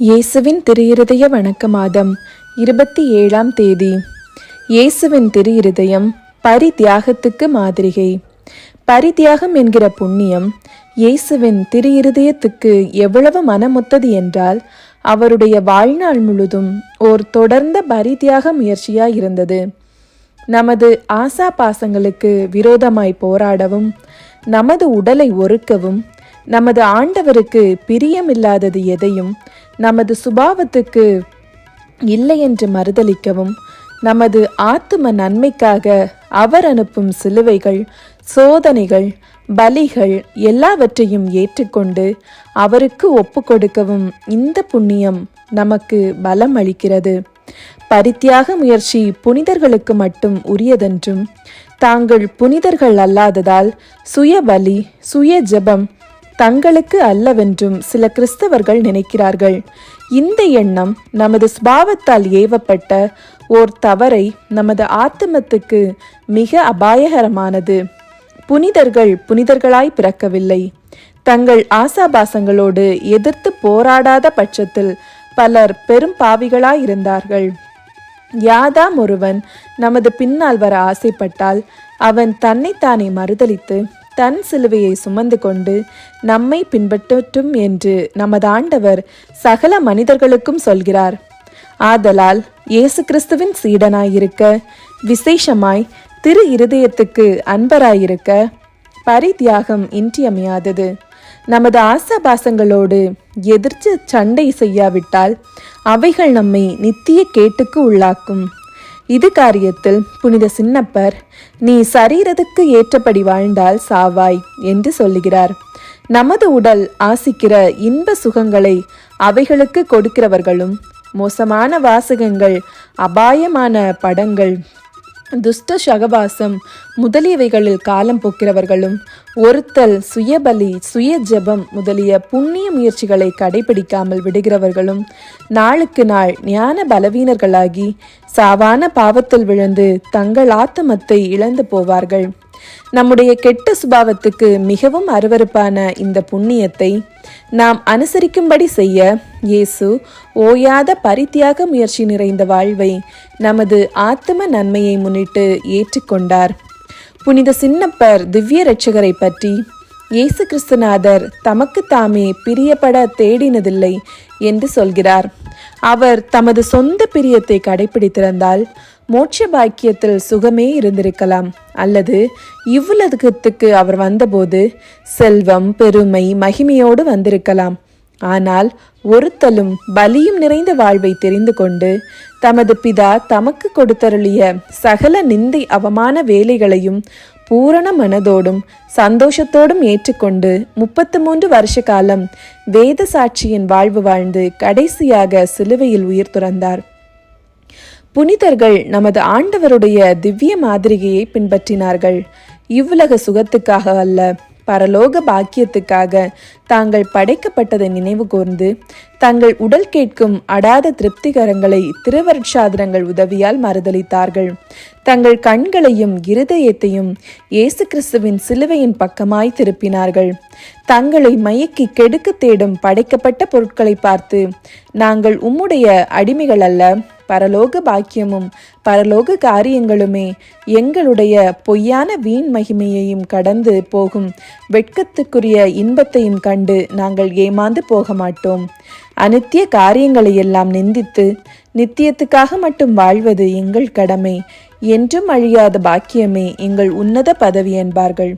இயேசுவின் திருஇருதய வணக்க மாதம் இருபத்தி ஏழாம் தேதி. இயேசுவின் திருஇருதயம் பரித்தியாகத்துக்கு மாதிரிகை. பரித்தியாகம் என்கிற புண்ணியம் இயேசுவின் திருஇருதயத்துக்கு எவ்வளவு மனமொத்தது என்றால் அவருடைய வாழ்நாள் முழுதும் ஓர் தொடர்ந்த பரித்தியாக முயற்சியாய் இருந்தது நமது ஆசா பாசங்களுக்கு விரோதமாய் போராடவும் நமது உடலை ஒருக்கவும் நமது ஆண்டவருக்கு பிரியமில்லாதது எதையும் நமது சுபாவத்துக்கு இல்லை என்று மறுதலிக்கவும் நமது ஆத்தும நன்மைக்காக அவர் அனுப்பும் சிலுவைகள் சோதனைகள் பலிகள் எல்லாவற்றையும் ஏற்றுக்கொண்டு அவருக்கு ஒப்பு கொடுக்கவும் இந்த புண்ணியம் நமக்கு பலம் அளிக்கிறது பரித்தியாக முயற்சி புனிதர்களுக்கு மட்டும் உரியதென்றும் தாங்கள் புனிதர்கள் அல்லாததால் சுய பலி சுய ஜெபம் தங்களுக்கு அல்லவென்றும் சில கிறிஸ்தவர்கள் நினைக்கிறார்கள். இந்த எண்ணம் நமது சுபாவத்தால் ஏவப்பட்ட ஓர் தவறை நமது ஆத்திமத்துக்கு மிக அபாயகரமானது. புனிதர்கள் புனிதர்களாய் பிறக்கவில்லை. தங்கள் ஆசாபாசங்களோடு எதிர்த்து போராடாத பட்சத்தில் பலர் பெரும் பாவிகளாய் இருந்தார்கள். யாதாம் ஒருவன் நமது பின்னால் வர ஆசைப்பட்டால் அவன் தன்னைத்தானே மறுதளித்து தன் சிலுவையை சுமந்து கொண்டு நம்மை பின்பற்றட்டும் என்று நமது ஆண்டவர் சகல மனிதர்களுக்கும் சொல்கிறார். ஆதலால் இயேசு கிறிஸ்துவின் சீடனாயிருக்க விசேஷமாய் திரு இருதயத்துக்கு அன்பராயிருக்க பரித்தியாகம் இன்றியமையாதது. நமது ஆசாபாசங்களோடு எதிர்த்து சண்டை செய்யாவிட்டால் அவைகள் நம்மை நித்திய கேட்டுக்கு உள்ளாக்கும். இது காரியத்தில் புனித சின்னப்பர் நீ சரீரத்துக்கு ஏற்றபடி வாழ்ந்தால் சாவாய் என்று சொல்லுகிறார். நமது உடல் ஆசிக்கிற இன்ப சுகங்களை அவைகளுக்கு கொடுக்கிறவர்களும் மோசமான வாசகங்கள் அபாயமான படங்கள் துஷ்ட சகவாசம் முதலியவைகளில் காலம் போக்கிறவர்களும் ஒருத்தல் சுயபலி சுய ஜெபம் முதலிய புண்ணிய முயற்சிகளை கடைபிடிக்காமல் விடுகிறவர்களும் நாளுக்கு நாள் ஞான பலவீனர்களாகி சாவான பாவத்தில் விழுந்து தங்கள் ஆத்தமத்தை இழந்து போவார்கள். நம்முடைய கெட்ட சுபாவத்துக்கு மிகவும் அருவருப்பான இந்த புண்ணியத்தை நாம் அனுசரிக்கும்படி செய்ய இயேசு ஓயாத பரித்தியாக முயற்சி நிறைந்த வாழ்வை நமது ஆத்ம நன்மையை முன்னிட்டு ஏற்றுக்கொண்டார். புனித சின்னப்பர் திவ்ய ரட்சகரை பற்றி இயேசு கிறிஸ்துநாதர் தமக்கு தாமே பிரியப்பட தேடினதில்லை என்று சொல்கிறார். அவர் தமது சொந்த பிரியத்தை கடைபிடித்திருந்தால் மோட்ச பாக்கியத்தில் சுகமே இருந்திருக்கலாம். அல்லது இவ்வுலகத்துக்கு அவர் வந்தபோது செல்வம் பெருமை மகிமையோடு வந்திருக்கலாம். ஆனால் ஒருத்தலும் பலியும் நிறைந்த வாழ்வை தெரிந்து கொண்டு தமது பிதா தமக்கு கொடுத்தருளிய சகல நிந்தை அவமான வேலைகளையும் பூரண மனதோடும் சந்தோஷத்தோடும் ஏற்றுக்கொண்டு முப்பத்து மூன்று வருஷ காலம் வேத சாட்சியின் வாழ்வு வாழ்ந்து கடைசியாக சிலுவையில் உயிர் துறந்தார். புனிதர்கள் நமது ஆண்டவருடைய திவ்ய மாதிரிகையை பின்பற்றினார்கள். இவ்வுலக சுகத்துக்காக அல்ல பரலோக பாக்கியத்துக்காக தாங்கள் படைக்கப்பட்டதை நினைவு கூர்ந்து தங்கள் உடல் கேட்கும் அடாத திருப்திகரங்களை திருவருட்சாதனங்கள் உதவியால் மறுதளித்தார்கள். தங்கள் கண்களையும் இருதயத்தையும் இயேசு கிறிஸ்துவின் சிலுவையின் பக்கமாய் திருப்பினார்கள். தங்களை மயக்கி கெடுக்க தேடும் படைக்கப்பட்ட பொருட்களை பார்த்து நாங்கள் உம்முடைய அடிமைகள் அல்ல பரலோக பாக்கியமும் பரலோக காரியங்களுமே எங்களுடைய பொய்யான வீண் மகிமையையும் கடந்து போகும். வெட்கத்துக்குரிய இன்பத்தையும் கண்டு நாங்கள் ஏமாந்து போக மாட்டோம் அனித்திய காரியங்களை எல்லாம் நிந்தித்து நித்தியத்துக்காக மட்டும் வாழ்வது எங்கள் கடமை. என்றும் அழியாத பாக்கியமே எங்கள் உன்னத பதவி என்பார்கள்.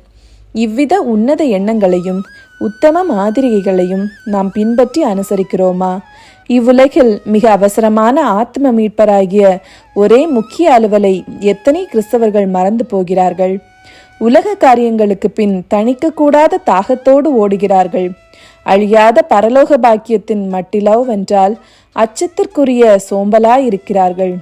இவ்வித உன்னத எண்ணங்களையும் உத்தம மாதிரிகைகளையும் நாம் பின்பற்றி அனுசரிக்கிறோமா? இவ்வுலகில் மிக அவசரமான ஆத்ம மீட்பராகிய ஒரே முக்கிய அலுவலை எத்தனை கிறிஸ்தவர்கள் மறந்து போகிறார்கள்? உலக காரியங்களுக்கு பின் தணிக்கக்கூடாத தாகத்தோடு ஓடுகிறார்கள். அழியாத பரலோக பாக்கியத்தின் மட்டிலவ் வென்றால் அச்சத்திற்குரிய சோம்பலாய் இருக்கிறார்கள்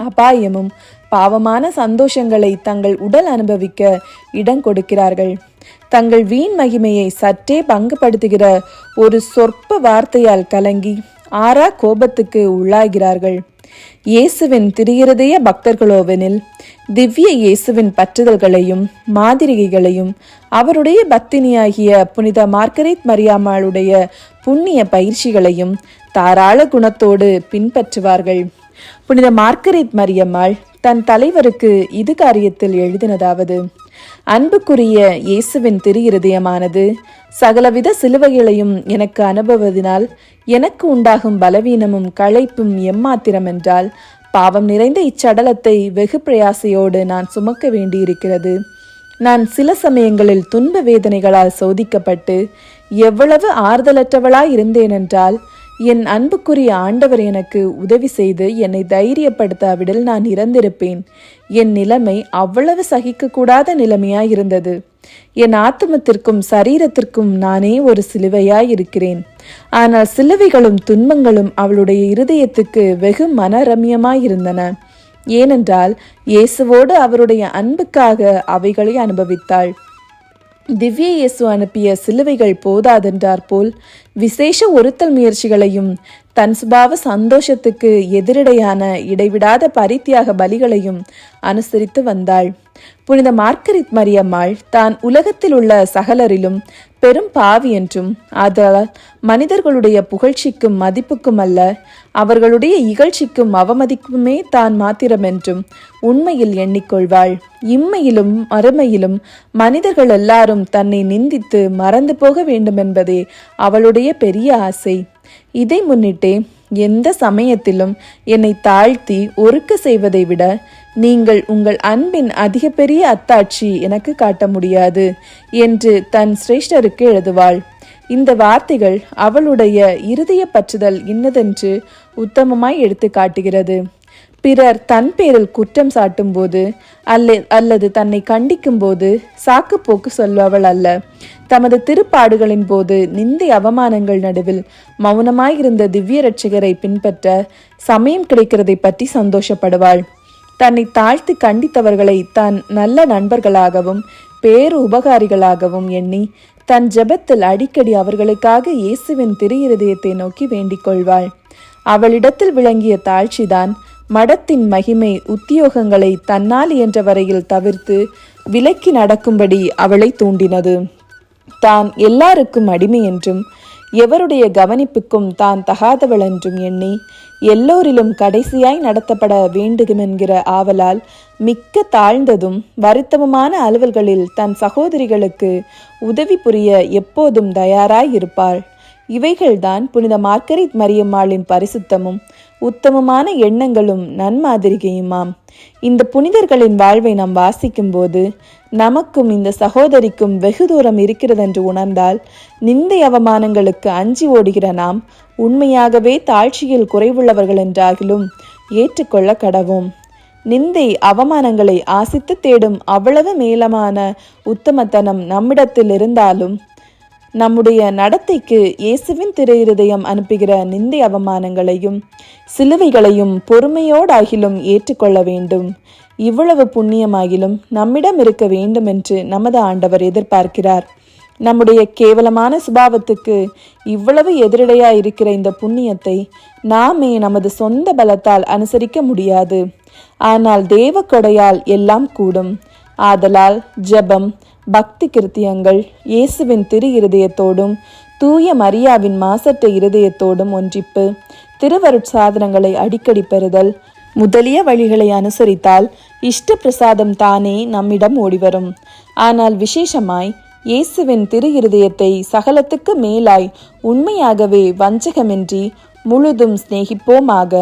அபாயமும் பாவமான சந்தோஷங்களை தங்கள் உடல் அனுபவிக்க இடம் கொடுக்கிறார்கள். தங்கள் வீண் மகிமையை சற்றே பங்குபடுத்துகிற ஒரு சொற்ப வார்த்தையால் கலங்கி ஆறா கோபத்துக்கு உள்ளாகிறார்கள். இயேசுவின் திரியிருதய பக்தர்களோவெனில் திவ்ய இயேசுவின் பற்றுதல்களையும் மாதிரிகைகளையும் அவருடைய பத்தினியாகிய புனித மார்கரேட் மரியாமாளுடைய புண்ணிய பயிற்சிகளையும் தாராள குணத்தோடு பின்பற்றுவார்கள். புனித மார்கரேட் மரியம்மாள் தன் தலைவருக்கு இது காரியத்தில் எழுதினதாவது அன்புக்குரிய இயேசுவின் திரு இருதயமானது சகலவித சிலுவைகளையும் எனக்கு அனுபவதினால் எனக்கு உண்டாகும் பலவீனமும் களைப்பும் எம்மாத்திரம் என்றால் பாவம் நிறைந்த இச்சடலத்தை வெகு பிரயாசையோடு நான் சுமக்க வேண்டியிருக்கிறது. நான் சில சமயங்களில் துன்ப வேதனைகளால் சோதிக்கப்பட்டு எவ்வளவு ஆறுதலற்றவளாய் இருந்தேன் என்றால் என் அன்புக்குரிய ஆண்டவர் எனக்கு உதவி செய்து என்னை தைரியப்படுத்தாவிடில் நான் இறந்திருப்பேன். என் நிலைமை அவ்வளவு சகிக்கக்கூடாத நிலைமையாயிருந்தது. என் ஆத்மத்திற்கும் சரீரத்திற்கும் நானே ஒரு சிலுவையாயிருக்கிறேன். ஆனால் சிலுவைகளும் துன்பங்களும் அவளுடைய இருதயத்துக்கு வெகு மனரம்யமாயிருந்தன. ஏனென்றால் இயேசுவோடு அவருடைய அன்புக்காக அவைகளை அனுபவித்தாள். திவ்ய இயேசு அனுப்பிய சிலுவைகள் போதாதென்றார் போல் விசேஷ ஒருத்தல் முயற்சிகளையும் தன் சுபாவ சந்தோஷத்துக்கு எதிரடையான இடைவிடாத பரித்தியாக பலிகளையும் அனுசரித்து வந்தாள். புனித மார்க்கரித் மரியம்மாள் தான் உலகத்தில் உள்ள சகலரிலும் பெரும் பாவி என்றும் ஆதலால் மனிதர்களுடைய புகழ்ச்சிக்கும் மதிப்புக்கும் அல்ல அவர்களுடைய இகழ்ச்சிக்கும் அவமதிக்குமே தான் மாத்திரமென்றும் உண்மையில் எண்ணிக்கொள்வாள். இம்மையிலும் மறுமையிலும் மனிதர்கள் எல்லாரும் தன்னை நிந்தித்து மறந்து போக வேண்டுமென்பதே அவளுடைய பெரிய ஆசை. இதை முன்னிட்டே எந்த சமயத்திலும் என்னை தாழ்த்தி ஒருக்க செய்வதை விட நீங்கள் உங்கள் அன்பின் அதிக பெரிய அத்தாட்சி எனக்கு காட்ட முடியாது என்று தன் சிரேஷ்டருக்கு எழுதுவாள். இந்த வார்த்தைகள் அவளுடைய இருதய பற்றுதல் இன்னதென்று உத்தமமாய் எடுத்து காட்டுகிறது பிறர் தன் பேரில் குற்றம் சாட்டும்போது அல்ல அல்லது தன்னை கண்டிக்கும் போது சாக்குப்போக்கு சொல்பவள் அல்ல. தமது திருப்பாடுகளின் போது நிந்தை அவமானங்கள் நடுவில் மௌனமாயிருந்த திவ்ய ரட்சகரை பின்பற்ற சமயம் கிடைக்கிறதை பற்றி சந்தோஷப்படுவாள். தன்னை தாழ்த்தி கண்டித்தவர்களை தான் நல்ல நண்பர்களாகவும் பேரு உபகாரிகளாகவும் எண்ணி தன் ஜெபத்தில் அடிக்கடி அவர்களுக்காக இயேசுவின் திரு இருதயத்தை நோக்கி வேண்டிக் கொள்வாள். அவளிடத்தில் விளங்கிய தாழ்ச்சிதான் மடத்தின் மகிமை உத்தியோகங்களை தன்னால் என்ற வரையில் தவிர்த்து விலக்கி நடக்கும்படி அவளை தூண்டினது. தான் எல்லாருக்கும் அடிமை என்றும் எவருடைய கவனிப்புக்கும் தான் தகாதவள் என்றும் எண்ணி எல்லோரிலும் கடைசியாய் நடத்தப்பட வேண்டுமென்கிற ஆவலால் மிக்க தாழ்ந்ததும் வருத்தமுமான அலுவல்களில் தன் சகோதரிகளுக்கு உதவி புரிய எப்போதும் தயாராய் இருப்பாள் இவைகள்தான் புனித மார்கரித் மரியம்மாளின் பரிசுத்தமும் உத்தமமான எண்ணங்களும் நன்மாதிரிகையுமாம். இந்த புனிதர்களின் வாழ்வை நாம் வாசிக்கும்போது நமக்கும் இந்த சகோதரிக்கும் வெகு தூரம் இருக்கிறதென்று உணர்ந்தால் நிந்தை அவமானங்களுக்கு அஞ்சி ஓடுகிற நாம் உண்மையாகவே தாழ்ச்சியில் குறைவுள்ளவர்கள் என்றாகிலும் ஏற்றுக்கொள்ள கடவோம். நிந்தை அவமானங்களை ஆசித்து தேடும் அவ்வளவு மேலமான உத்தமத்தனம் நம்மிடத்தில் இருந்தாலும் நம்முடைய நடத்தைக்கு இயேசுவின் திரு இருதயம் அனுப்புகிற நிந்தை அவமானங்களையும் சிலுவைகளையும் பொறுமையோடாகிலும் ஏற்றுக்கொள்ள வேண்டும். இவ்வளவு புண்ணியமாகிலும் நம்மிடம் இருக்க வேண்டும் என்று நமது ஆண்டவர் எதிர்பார்க்கிறார். நம்முடைய கேவலமான சுபாவத்துக்கு இவ்வளவு எதிரடையா இருக்கிற இந்த புண்ணியத்தை நாமே நமது சொந்த பலத்தால் அனுசரிக்க முடியாது. ஆனால் தேவ கொடையால் எல்லாம் கூடும். ஆதலால் ஜெபம் பக்தி கிருத்தியங்கள் இயேசுவின் திரு இருதயத்தோடும் தூய மரியாவின் மாசற்ற இருதயத்தோடும் ஒன்றிப்பு திருவருட்சாதனங்களை அடிக்கடி பெறுதல் முதலிய வழிகளை அனுசரித்தால் இஷ்ட பிரசாதம் தானே நம்மிடம் ஓடிவரும். ஆனால் விசேஷமாய் இயேசுவின் திரு இருதயத்தை சகலத்துக்கு மேலாய் உண்மையாகவே வஞ்சகமின்றி முழுதும் சிநேகிப்போமாக.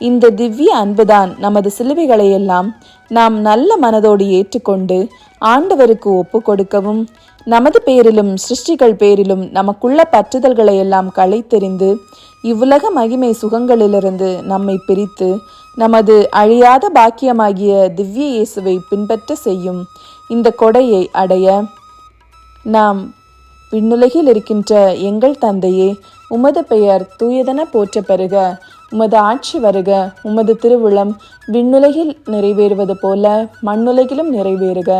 இந்த திவ்ய அன்புதான் நமது சிலுவைகளை எல்லாம் நாம் நல்ல மனதோடு ஏற்றுக்கொண்டு ஆண்டவருக்கு ஒப்பு கொடுக்கவும் நமது பேரிலும் சிருஷ்டிகள் பேரிலும் நமக்குள்ள பற்றுதல்களை எல்லாம் களைத்தெறிந்து இவ்வுலக மகிமை சுகங்களிலிருந்து நம்மை பிரித்து நமது அழியாத பாக்கியமாகிய திவ்ய இயேசுவை பின்பற்ற செய்யும் இந்த கொடையை அடைய நாம் விண்ணுலகில் இருக்கின்ற எங்கள் தந்தையே உமது பெயர் தூயதன போற்ற பெறுக உமது ஆட்சி வருக உமது திருவுளம் விண்ணுலகில் நிறைவேறுவது போல மண்ணுலகிலும் நிறைவேறுக.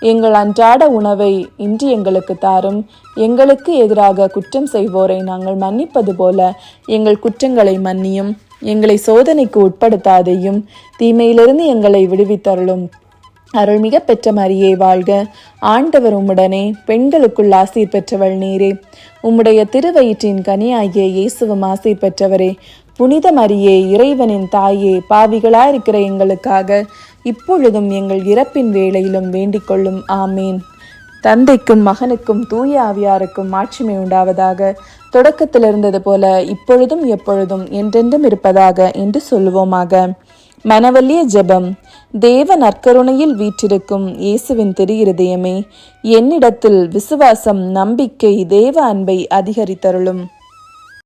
எங்கள் அன்றாட உணவை இன்று எங்களுக்கு தாரும். எங்களுக்கு எதிராக குற்றம் செய்வோரை நாங்கள் மன்னிப்பது போல எங்கள் குற்றங்களை மன்னியும். எங்களை சோதனைக்கு உட்படுத்தாதையும். தீமையிலிருந்து எங்களை விடுவித்தருளும். அருள்மிக பெற்ற மரியே வாழ்க. ஆண்டவர் உம்முடனே பெண்களுக்குள் ஆசீர் பெற்றவள் நீரே. உம்முடைய திருவயிற்றின் கனியாகிய இயேசுவும் ஆசீர் பெற்றவரே. புனித மரியே இறைவனின் தாயே பாவிகளாயிருக்கிற எங்களுக்காக இப்பொழுதும் எங்கள் இறப்பின் வேளையிலும் வேண்டிக் கொள்ளும். ஆமேன். தந்தைக்கும் மகனுக்கும் தூய ஆவியாருக்கும் மாட்சிமை உண்டாவதாக தொடக்கத்தில் இருந்தது போல இப்பொழுதும் எப்பொழுதும் என்றென்றும் இருப்பதாக என்று சொல்லுவோமாக. மனவல்லிய ஜெபம். தேவ நற்கருணையில் வீற்றிருக்கும் இயேசுவின் திரு இருதயமே என்னிடத்தில் விசுவாசம் நம்பிக்கை தேவ அன்பை அதிகரித்தருளும்.